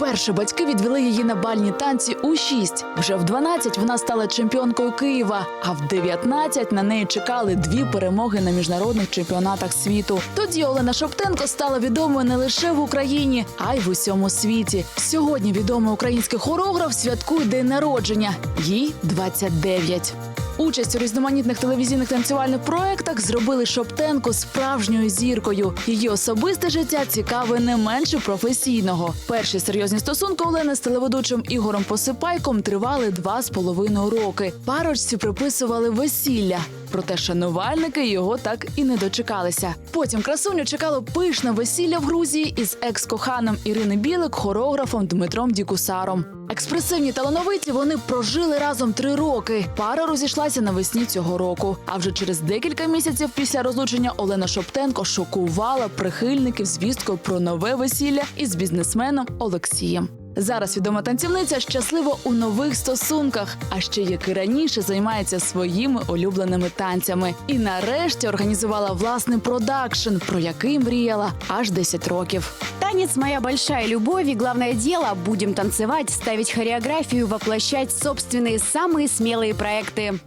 Вперше батьки відвели її на бальні танці у 6. Вже в 12 вона стала чемпіонкою Києва, а в 19 на неї чекали дві перемоги на міжнародних чемпіонатах світу. Тоді Олена Шоптенко стала відомою не лише в Україні, а й в усьому світі. Сьогодні відомий український хореограф святкує день народження. Їй 29. Участь у різноманітних телевізійних танцювальних проєктах зробили Шоптенко справжньою зіркою. Її особисте життя цікаве не менше професійного. Перші серйозні стосунки Олени з телеведучим Ігорем Посипайком тривали два з половиною роки. Парочці приписували весілля. Проте шанувальники його так і не дочекалися. Потім красуню чекало пишне весілля в Грузії із екс-коханом Ірини Білик, хореографом Дмитром Дікусаром. Експресивні талановиті вони прожили разом три роки. Пара розійшлася навесні цього року. А вже через декілька місяців після розлучення Олена Шоптенко шокувала прихильників звісткою про нове весілля із бізнесменом Олексієм. Зараз відома танцівниця щаслива у нових стосунках, а ще як і раніше займається своїми улюбленими танцями. І нарешті організувала власний продакшн, про який мріяла аж 10 років. Танец моя большая любовь и главное дело будем танцевать, ставить хореографию, воплощать собственные самые смелые проекты.